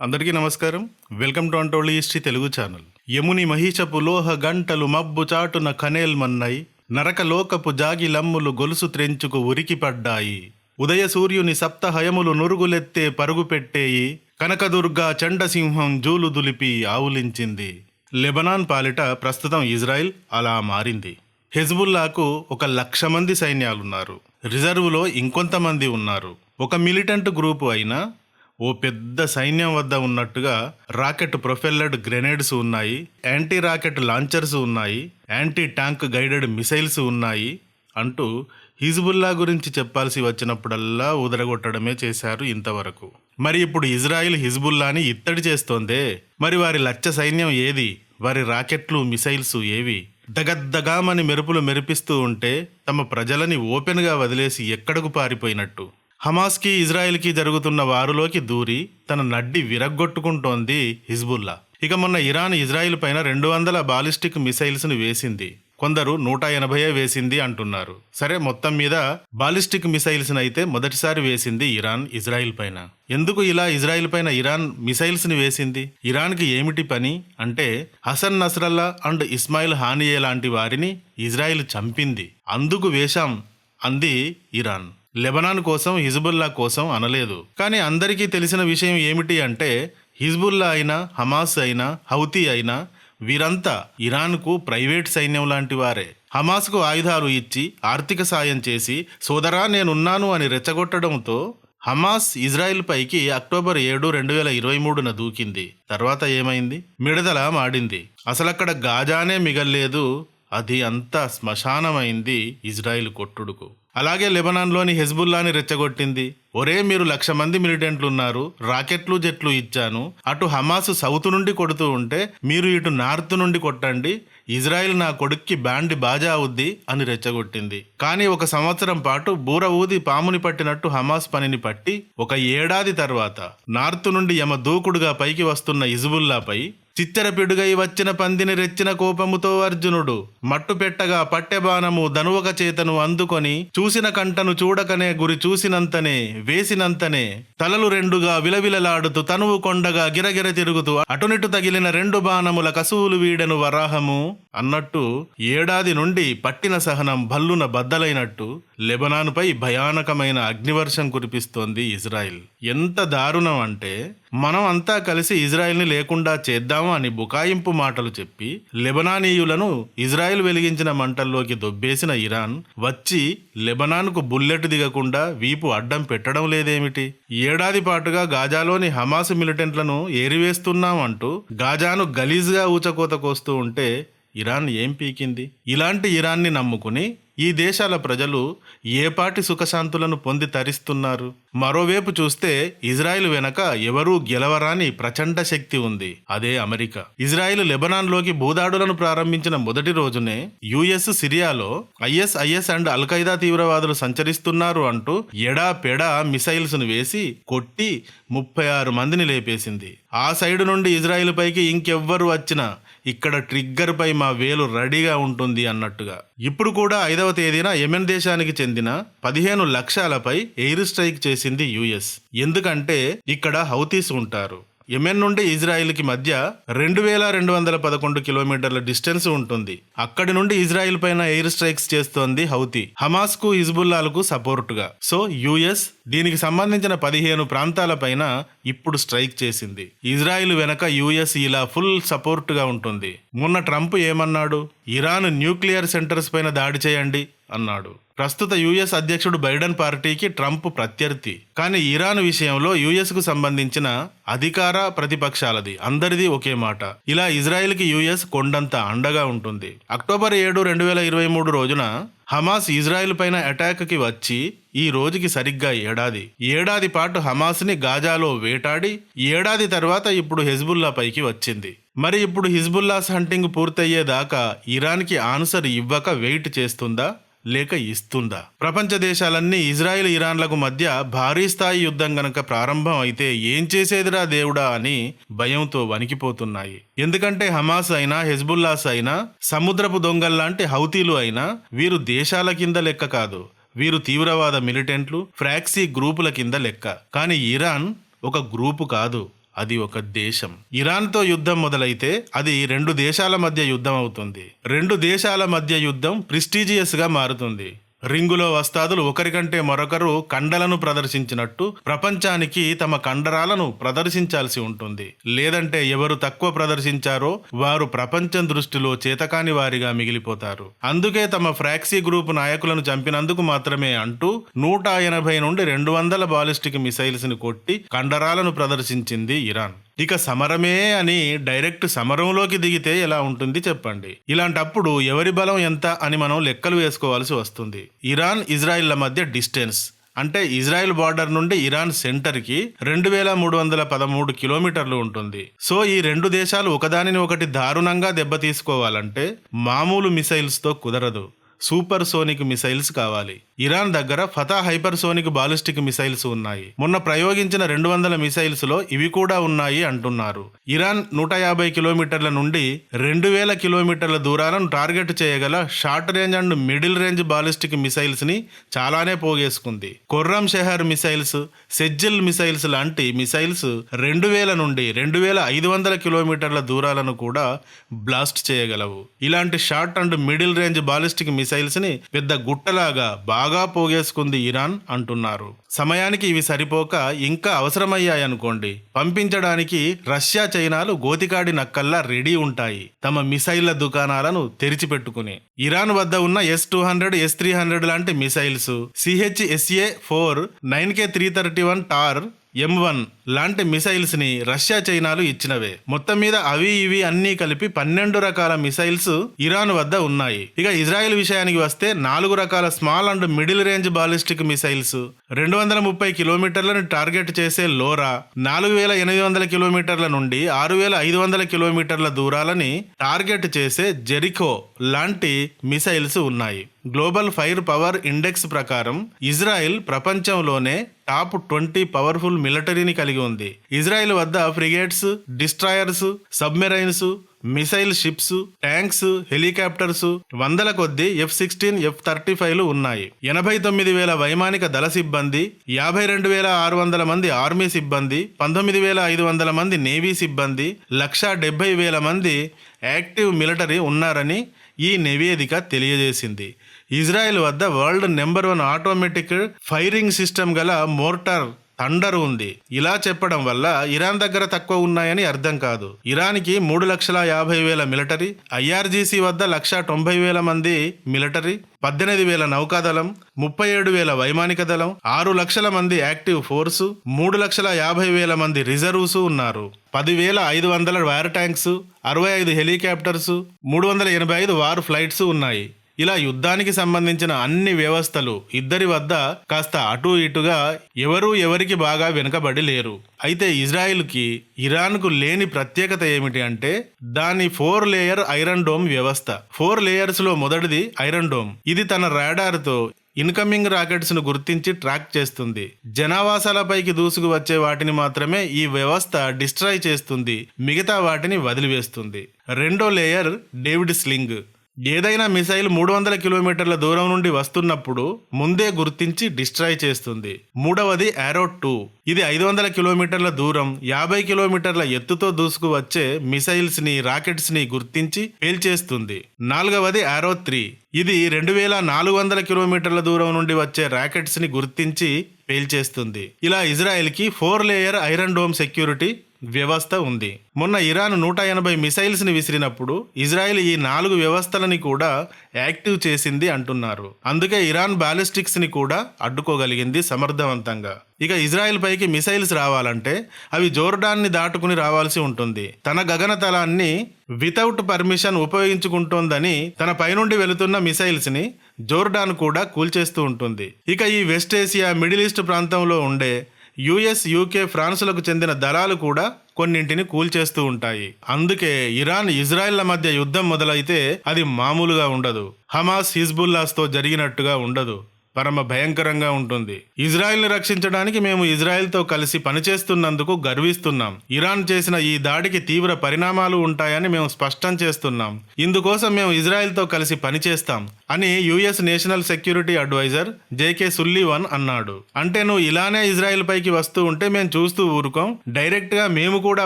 అందరికీ నమస్కారం. Welcome to అంటోళ్ళి హిస్టరీ తెలుగు ఛానల్. యముని మహిషపు లోహ గంటలు మబ్బు చాటున కనేల్మన్నై నరక లోకపు జాగిలమ్ములు గొలుసు త్రెంచుకు ఉరికిపడ్డాయి ఉదయ సూర్యుని సప్తహయములు నురుగులెత్తే పరుగుపెట్టేయి కనకదుర్గా చండసింహం జూలు దులిపి ఆవులించింది. లెబనాన్ పాలిట ప్రస్తుతం ఇజ్రాయిల్ అలా మారింది. హెజ్బుల్లాకు ఒక లక్ష మంది సైన్యాలున్నారు. రిజర్వులో ఇంకొంతమంది ఉన్నారు. ఒక మిలిటెంట్ గ్రూపు అయినా ఓ పెద్ద సైన్యం వద్ద ఉన్నట్టుగా రాకెట్ ప్రొఫెల్లర్డ్ గ్రెనేడ్స్ ఉన్నాయి యాంటీ రాకెట్ లాంచర్స్ ఉన్నాయి యాంటీ ట్యాంక్ గైడెడ్ మిసైల్స్ ఉన్నాయి అంటూ హిజ్బుల్లా గురించి చెప్పాల్సి వచ్చినప్పుడల్లా ఉదరగొట్టడమే చేశారు ఇంతవరకు. మరి ఇప్పుడు ఇజ్రాయిల్ హిజ్బుల్లాని ఇత్తడి చేస్తోందే? మరి వారి లచ్చ సైన్యం ఏది? వారి రాకెట్లు మిసైల్స్ ఏవి? దగద్దగామని మెరుపులు మెరిపిస్తూ ఉంటే తమ ప్రజలని ఓపెన్గా వదిలేసి ఎక్కడకు పారిపోయినట్టు? హమాస్కి ఇజ్రాయెల్కి జరుగుతున్న వారులోకి దూరి తన నడ్డి విరగ్గొట్టుకుంటోంది హిజ్బుల్లా. ఇక మొన్న ఇరాన్ ఇజ్రాయిల్ పైన రెండు వందల బాలిస్టిక్ మిసైల్స్ను వేసింది. కొందరు నూట ఎనభై వేసింది అంటున్నారు. సరే మొత్తం మీద బాలిస్టిక్ మిసైల్స్ అయితే మొదటిసారి వేసింది ఇరాన్ ఇజ్రాయిల్ పైన. ఎందుకు ఇలా ఇజ్రాయిల్ పైన ఇరాన్ మిసైల్స్ని వేసింది? ఇరాన్కి ఏమిటి పని? అంటే Hassan Nasrallah and Ismail Haniyeh లాంటి వారిని ఇజ్రాయిల్ చంపింది. అందుకు వేశాం అంది ఇరాన్. లెబనాన్ కోసం హిజ్బుల్లా కోసం అనలేదు. కానీ అందరికీ తెలిసిన విషయం ఏమిటి అంటే హిజ్బుల్లా అయినా హమాస్ అయినా హౌతీ అయినా వీరంతా ఇరాన్కు ప్రైవేట్ సైన్యం లాంటి వారే. హమాస్కు ఆయుధాలు ఇచ్చి ఆర్థిక సాయం చేసి సోదరా నేనున్నాను అని రెచ్చగొట్టడంతో హమాస్ ఇజ్రాయెల్ పైకి అక్టోబర్ ఏడు రెండు వేల ఇరవై మూడున దూకింది. తర్వాత ఏమైంది? మిడదల మాడింది. అసలక్కడ గాజానే మిగల్లేదు. అది అంతా శ్మశానమైంది ఇజ్రాయిల్ కొట్టుడుకు. అలాగే లెబనాన్లోని హెజ్బుల్లాని రెచ్చగొట్టింది. ఒరే మీరు లక్ష మంది మిలిటెంట్లు ఉన్నారు రాకెట్లు జెట్లు ఇచ్చాను. అటు హమాస్ సౌత్ నుండి కొడుతూ ఉంటే మీరు ఇటు నార్త్ నుండి కొట్టండి ఇజ్రాయెల్ నా కొడుక్కి బ్యాండ్ బాజా అవుద్ది అని రెచ్చగొట్టింది. కానీ ఒక సంవత్సరం పాటు బూర ఊది పాముని పట్టినట్టు హమాస్ పనిని పట్టి ఒక ఏడాది తర్వాత నార్త్ నుండి యమ దూకుడుగా పైకి వస్తున్న ఇజబుల్లాపై చిత్తెర పిడుగై వచ్చిన పందిని రెచ్చిన కోపముతో అర్జునుడు మట్టు పెట్టగా పట్టెబాణము ధనువక చేతను అందుకొని చూసిన కంటను చూడకనే గురి చూసినంతనే వేసినంతనే తలలు రెండుగా విలవిలలాడుతూ తనువు కొండగా గిరగిర తిరుగుతూ అటునిటు తగిలిన రెండు బాణముల కసువులు వీడెను వరాహము. అన్నట్టు ఏడాది నుండి పట్టిన సహనం భల్లున బద్దలైనట్టు లెబనాన్పై భయానకమైన అగ్నివర్షం కురిపిస్తోంది ఇజ్రాయిల్. ఎంత దారుణం అంటే మనం అంతా కలిసి ఇజ్రాయెల్ని లేకుండా చేద్దాము అని బుకాయింపు మాటలు చెప్పి లెబనానీయులను ఇజ్రాయెల్ వెలిగించిన మంటల్లోకి దొబ్బేసిన ఇరాన్ వచ్చి లెబనాన్కు బుల్లెట్ దిగకుండా వీపు అడ్డం పెట్టడం లేదేమిటి? ఏడాది పాటుగా గాజాలోని హమాస్ మిలిటెంట్లను ఏరివేస్తున్నాం అంటూ గాజాను గలీజ్గా ఊచకోత కోస్తూ ఉంటే ఇరాన్ ఏం పీకింది? ఇలాంటి ఇరాన్ని నమ్ముకుని ఈ దేశాల ప్రజలు ఏపాటి సుఖశాంతులను పొంది తరిస్తున్నారు? మరోవైపు చూస్తే ఇజ్రాయిల్ వెనక ఎవరూ గెలవరాని ప్రచండ శక్తి ఉంది. అదే అమెరికా. ఇజ్రాయిల్ లెబనాన్లోకి భూదాడులను ప్రారంభించిన మొదటి రోజునే యుఎస్ సిరియాలో ఐఎస్ఐఎస్ అండ్ అల్ఖైదా తీవ్రవాదులు సంచరిస్తున్నారు అంటూ ఎడా పెడా మిసైల్స్ను వేసి కొట్టి ముప్పై ఆరు మందిని లేపేసింది. ఆ సైడు నుండి ఇజ్రాయిల్ పైకి ఇంకెవ్వరు వచ్చినా ఇక్కడ ట్రిగ్గర్పై మా వేలు రెడీగా ఉంటుంది అన్నట్టుగా. ఇప్పుడు కూడా ఐదవ తేదీన యెమెన్ దేశానికి చెందిన పదిహేను లక్షలపై ఎయిర్ స్ట్రైక్ చేసింది యుఎస్. ఎందుకంటే ఇక్కడ హౌతీస్ ఉంటారు. యెమెన్ నుండి ఇజ్రాయిల్కి మధ్య రెండు వేల రెండు వందల పదకొండు కిలోమీటర్ల డిస్టెన్స్ ఉంటుంది. అక్కడి నుండి ఇజ్రాయిల్ పైన ఎయిర్ స్ట్రైక్స్ చేస్తోంది హౌతీ. హమాస్కు హిజ్బుల్లాలకు సపోర్టుగా. సో యుఎస్ దీనికి సంబంధించిన పదిహేను ప్రాంతాలపైన ఇప్పుడు స్ట్రైక్ చేసింది. ఇజ్రాయిల్ వెనక యుఎస్ ఇలా ఫుల్ సపోర్టుగా ఉంటుంది. మొన్న ట్రంప్ ఏమన్నాడు? ఇరాన్ న్యూక్లియర్ సెంటర్స్ పైన దాడి చేయండి అన్నాడు. ప్రస్తుత యుఎస్ అధ్యక్షుడు బైడెన్ పార్టీకి ట్రంప్ ప్రత్యర్థి. కానీ ఇరాన్ విషయంలో యుఎస్కు సంబంధించిన అధికార ప్రతిపక్షాలది. అందరిది ఒకే మాట. ఇలా ఇజ్రాయెల్కి యుఎస్ కొండంత అండగా ఉంటుంది. అక్టోబర్ ఏడు రెండు వేల ఇరవై మూడు రోజున హమాస్ ఇజ్రాయెల్ పైన అటాక్కి వచ్చి ఈ రోజుకి సరిగ్గా ఏడాది. ఏడాది పాటు హమాస్ని గాజాలో వేటాడి ఏడాది తర్వాత ఇప్పుడు హెజ్బుల్లా పైకి వచ్చింది. మరి ఇప్పుడు హిజ్బుల్లాస్ హంటింగ్ పూర్తయ్యేదాకా ఇరాన్కి ఆన్సర్ ఇవ్వక వెయిట్ చేస్తుందా? లేక ఇస్తుందా? ప్రపంచ దేశాలన్నీ ఇజ్రాయిల్ ఇరాన్లకు మధ్య భారీ స్థాయి యుద్ధం గనక ప్రారంభం అయితే ఏం చేసేదిరా దేవుడా అని భయంతో వణికిపోతున్నాయి. ఎందుకంటే హమాస్ అయినా హెజ్బుల్లాస్ అయినా సముద్రపు దొంగల్లాంటి హౌతీలు అయినా వీరు దేశాల కింద లెక్క కాదు. వీరు తీవ్రవాద మిలిటెంట్లు ఫ్రాక్సీ గ్రూపుల కింద లెక్క. కానీ ఇరాన్ ఒక గ్రూపు కాదు. అది ఒక దేశం. ఇరాన్తో యుద్ధం మొదలైతే అది రెండు దేశాల మధ్య యుద్ధం అవుతుంది. రెండు దేశాల మధ్య యుద్ధం ప్రిస్టీజియస్గా మారుతుంది. రింగులో వస్తాదులు. ఒకరికంటే మరొకరు కండలను ప్రదర్శించినట్టు ప్రపంచానికి తమ కండరాలను ప్రదర్శించాల్సి ఉంటుంది. లేదంటే ఎవరు తక్కువ ప్రదర్శించారో వారు ప్రపంచం దృష్టిలో చేతకాని వారిగా మిగిలిపోతారు. అందుకే తమ ఫ్రాక్సీ గ్రూప్ నాయకులను చంపినందుకు మాత్రమే అంటూ నూట ఎనభై నుండి రెండు వందల బాలిస్టిక్ మిసైల్స్ని కొట్టి కండరాలను ప్రదర్శించింది ఇరాన్. ఇక సమరమే అని డైరెక్ట్ సమరంలోకి దిగితే ఎలా ఉంటుంది చెప్పండి. ఇలాంటప్పుడు ఎవరి బలం ఎంత అని మనం లెక్కలు వేసుకోవాల్సి వస్తుంది. ఇరాన్ ఇజ్రాయిల్ల మధ్య డిస్టెన్స్. అంటే ఇజ్రాయెల్ బార్డర్ నుండి ఇరాన్ సెంటర్కి రెండు వేల మూడు వందల పదమూడు కిలోమీటర్లు ఉంటుంది. సో ఈ రెండు దేశాలు ఒకదానిని ఒకటి దారుణంగా దెబ్బతీసుకోవాలంటే మామూలు మిసైల్స్తో కుదరదు. సూపర్ సోనిక్ మిసైల్స్ కావాలి. ఇరాన్ దగ్గర ఫతా హైపర్సోనిక్ బాలిస్టిక్ మిసైల్స్ ఉన్నాయి. మొన్న ప్రయోగించిన రెండు వందల మిసైల్స్లో ఇవి కూడా ఉన్నాయి అంటున్నారు. ఇరాన్ నూట యాభై కిలోమీటర్ల నుండి రెండు వేల కిలోమీటర్ల దూరాలను టార్గెట్ చేయగల short range and middle range ballistic మిసైల్స్ని చాలానే పోగేసుకుంది. Khorramshahr missiles Sejjil missiles లాంటి మిసైల్స్ రెండు వేల నుండి రెండు వేల ఐదు వందల కిలోమీటర్ల దూరాలను కూడా బ్లాస్ట్ చేయగలవు. ఇలాంటి short and middle range ballistic మిసైల్స్ని పెద్ద గుట్టలాగా బాగా పోగేసుకుంది ఇరాన్ అంటున్నారు. సమయానికి ఇవి సరిపోక ఇంకా అవసరమయ్యాయనుకోండి. పంపించడానికి రష్యా చైనాలు గోతికాడి నక్కల్లా రెడీ ఉంటాయి. తమ మిసైళ్ళ దుకాణాలను తెరిచిపెట్టుకుని. ఇరాన్ వద్ద ఉన్న S two hundred S three hundred లాంటి missiles CHSA four nine K three thirty one Tor M one లాంటి మిసైల్స్ని రష్యా చైనాలు ఇచ్చినవే. మొత్తం మీద అవి ఇవి అన్నీ కలిపి పన్నెండు రకాల మిసైల్స్ ఇరాన్ వద్ద ఉన్నాయి. ఇక ఇజ్రాయెల్ విషయానికి వస్తే నాలుగు రకాల small and middle range ballistic missiles. రెండు వందల ముప్పై కిలోమీటర్లను టార్గెట్ చేసే లోరా నాలుగు వేల ఎనిమిది వందల కిలోమీటర్ల నుండి ఆరు వేల ఐదు వందల కిలోమీటర్ల దూరాలని టార్గెట్ చేసే జెరికో లాంటి మిసైల్స్ ఉన్నాయి. గ్లోబల్ ఫైర్ పవర్ ఇండెక్స్ ప్రకారం ఇజ్రాయెల్ ప్రపంచంలోనే టాప్ ట్వంటీ పవర్ఫుల్ మిలిటరీని కలిగి ఉంది. ఇజ్రాయెల్ వద్ద frigates destroyers submarines missile ships tanks helicopters వందల కొద్దీ ఎఫ్ సిక్స్టీన్ ఎఫ్ థర్టీ ఫైవ్లు ఉన్నాయి. ఎనభై తొమ్మిది వేల వైమానిక దళ సిబ్బంది యాభై రెండు వేల ఆరు వందల మంది ఆర్మీ సిబ్బంది పంతొమ్మిది వేల ఐదు వందల మంది నేవీ సిబ్బంది లక్షా డెబ్బై వేల మంది యాక్టివ్ మిలిటరీ ఉన్నారని ఈ నివేదిక తెలియజేసింది. ఇజ్రాయెల్ వద్ద world number one automatic firing system గల మోర్టార్ థండర్ ఉంది. ఇలా చెప్పడం వల్ల ఇరాన్ దగ్గర తక్కువ ఉన్నాయని అర్థం కాదు. ఇరాన్కి మూడు లక్షల యాభై వేల మిలిటరీ ఐఆర్జీసీ వద్ద లక్ష తొంభై వేల మంది మిలిటరీ పద్దెనిమిది వేల నౌకాదళం ముప్పై ఏడు వేల వైమానిక దళం ఆరు లక్షల మంది యాక్టివ్ ఫోర్సు మూడు లక్షల యాభై వేల మంది రిజర్వ్స్ ఉన్నారు. పదివేల ఐదు వందల వైర్ ట్యాంక్స్ అరవై ఐదు హెలికాప్టర్స్ మూడు వందల ఎనభై ఐదు వార్ ఫ్లైట్స్ ఉన్నాయి. ఇలా యుద్ధానికి సంబంధించిన అన్ని వ్యవస్థలు ఇద్దరి వద్ద కాస్త అటు ఇటుగా ఎవరూ ఎవరికి బాగా వెనుకబడి లేరు. అయితే ఇజ్రాయిల్కి ఇరాన్కు లేని ప్రత్యేకత ఏమిటి అంటే దాని ఫోర్ లేయర్ ఐరన్ డోమ్ వ్యవస్థ. ఫోర్ లేయర్స్లో మొదటిది ఐరన్ డోమ్. ఇది తన రాడార్తో ఇన్కమింగ్ రాకెట్స్ను గుర్తించి ట్రాక్ చేస్తుంది. జనావాసాలపైకి దూసుకు వచ్చే వాటిని మాత్రమే ఈ వ్యవస్థ డిస్ట్రాయ్ చేస్తుంది. మిగతా వాటిని వదిలివేస్తుంది. రెండో లేయర్ డేవిడ్ స్లింగ్. ఏదైనా మిసైల్ మూడు వందల కిలోమీటర్ల దూరం నుండి వస్తున్నప్పుడు ముందే గుర్తించి డిస్ట్రాయ్ చేస్తుంది. మూడవది ఆరో టూ. ఇది ఐదు వందల కిలోమీటర్ల దూరం యాభై కిలోమీటర్ల ఎత్తుతో దూసుకు వచ్చే మిసైల్స్ని రాకెట్స్ని గుర్తించి పేల్చేస్తుంది నాలుగవది ఆరో త్రీ. ఇది రెండు వేల నాలుగు వందల కిలోమీటర్ల దూరం నుండి వచ్చే రాకెట్స్ని గుర్తించి పేల్చేస్తుంది ఇలా ఇజ్రాయెల్కి four layer iron dome security వ్యవస్థ ఉంది. మొన్న ఇరాన్ నూట ఎనభై మిసైల్స్ని విసిరినప్పుడు ఇజ్రాయెల్ ఈ నాలుగు వ్యవస్థలని కూడా యాక్టివ్ చేసింది అంటున్నారు. అందుకే ఇరాన్ బాలిస్టిక్స్ని కూడా అడ్డుకోగలిగింది సమర్థవంతంగా. ఇక ఇజ్రాయెల్ పైకి మిసైల్స్ రావాలంటే అవి జోర్డాన్ని దాటుకుని రావాల్సి ఉంటుంది. తన గగనతలాన్ని వితౌట్ పర్మిషన్ ఉపయోగించుకుంటోందని తన పైనుండి వెళుతున్న మిసైల్స్ని జోర్డాన్ కూడా కూల్చేస్తూ ఉంటుంది. ఇక ఈ వెస్ట్ ఏసియా మిడిల్ ఈస్ట్ ప్రాంతంలో ఉండే యుఎస్ యూకే ఫ్రాన్స్లకు చెందిన దళాలు కూడా కొన్నింటిని కూల్చేస్తూ ఉంటాయి. అందుకే ఇరాన్ ఇజ్రాయెళ్ళ మధ్య యుద్ధం మొదలైతే అది మామూలుగా ఉండదు. హమాస్ హిజ్బుల్లాస్తో జరిగినట్టుగా ఉండదు. పరమ భయంకరంగా ఉంటుంది. ఇజ్రాయెల్ని రక్షించడానికి మేము ఇజ్రాయెల్తో కలిసి పనిచేస్తున్నందుకు గర్విస్తున్నాం. ఇరాన్ చేసిన ఈ దాడికి తీవ్ర పరిణామాలు ఉంటాయని మేము స్పష్టం చేస్తున్నాం. ఇందుకోసం మేము ఇజ్రాయెల్తో కలిసి పనిచేస్తాం అని US national security adviser Jake Sullivan అన్నాడు. అంటే నువ్వు ఇలానే ఇజ్రాయెల్ పైకి వస్తూ ఉంటే మేము చూస్తూ ఊరుకోం డైరెక్ట్గా మేము కూడా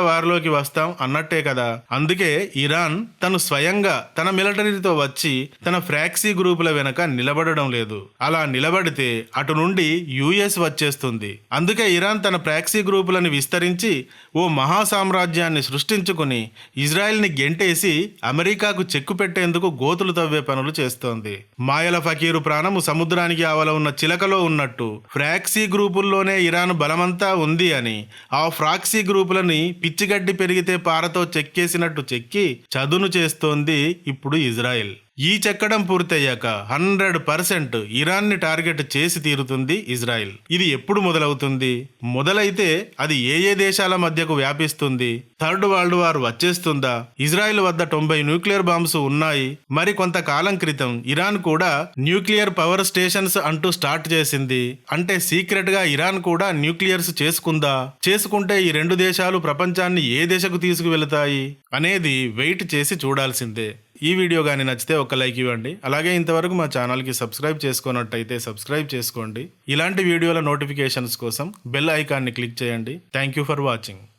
వారిలోకి వస్తాం అన్నట్టే కదా. అందుకే ఇరాన్ తను స్వయంగా తన మిలిటరీతో వచ్చి తన ఫ్రాక్సీ గ్రూపుల వెనక నిలబడడం లేదు. అలా నిలబడితే అటు నుండి యుఎస్ వచ్చేస్తుంది. అందుకే ఇరాన్ తన ప్రాక్సీ గ్రూపులను విస్తరించి ఓ మహా సామ్రాజ్యాన్ని సృష్టించుకుని ఇజ్రాయెల్ని గెంటేసి అమెరికాకు చెక్కు పెట్టేందుకు గోతులు తవ్వే పనులు చేస్తోంది. మాయల ఫకీరు ప్రాణము సముద్రానికి ఆవల ఉన్న చిలకలో ఉన్నట్టు ఫ్రాక్సీ గ్రూపుల్లోనే ఇరాన్ బలమంతా ఉంది అని ఆ ఫ్రాక్సీ గ్రూపులని పిచ్చిగడ్డి పెరిగితే పారతో చెక్కేసినట్టు చెక్కి చదును చేస్తోంది ఇప్పుడు ఇజ్రాయెల్. ఈ చెక్కడం పూర్తయ్యాక హండ్రెడ్ పర్సెంట్ ఇరాన్ని టార్గెట్ చేసి తీరుతుంది ఇజ్రాయెల్. ఇది ఎప్పుడు మొదలవుతుంది? మొదలైతే అది ఏ ఏ దేశాల మధ్యకు వ్యాపిస్తుంది? థర్డ్ వరల్డ్ వార్ వచ్చేస్తుందా? ఇజ్రాయెల్ వద్ద తొంభై న్యూక్లియర్ బాంబ్స్ ఉన్నాయి. మరి కొంతకాలం క్రితం ఇరాన్ కూడా న్యూక్లియర్ పవర్ స్టేషన్స్ అంటూ స్టార్ట్ చేసింది. అంటే సీక్రెట్గా ఇరాన్ కూడా న్యూక్లియర్స్ చేసుకుందా? చేసుకుంటే ఈ రెండు దేశాలు ప్రపంచాన్ని ఏ దిశకు తీసుకువెళతాయి? అనేది వెయిట్ చేసి చూడాల్సిందే. ఈ వీడియో కానీ నచ్చితే ఒక లైక్ ఇవ్వండి. అలాగే ఇంతవరకు మా ఛానల్కి సబ్స్క్రైబ్ చేసుకున్నట్టయితే సబ్స్క్రైబ్ చేసుకోండి. ఇలాంటి వీడియోల నోటిఫికేషన్స్ కోసం బెల్ ఐకాన్ని క్లిక్ చేయండి. Thank you for watching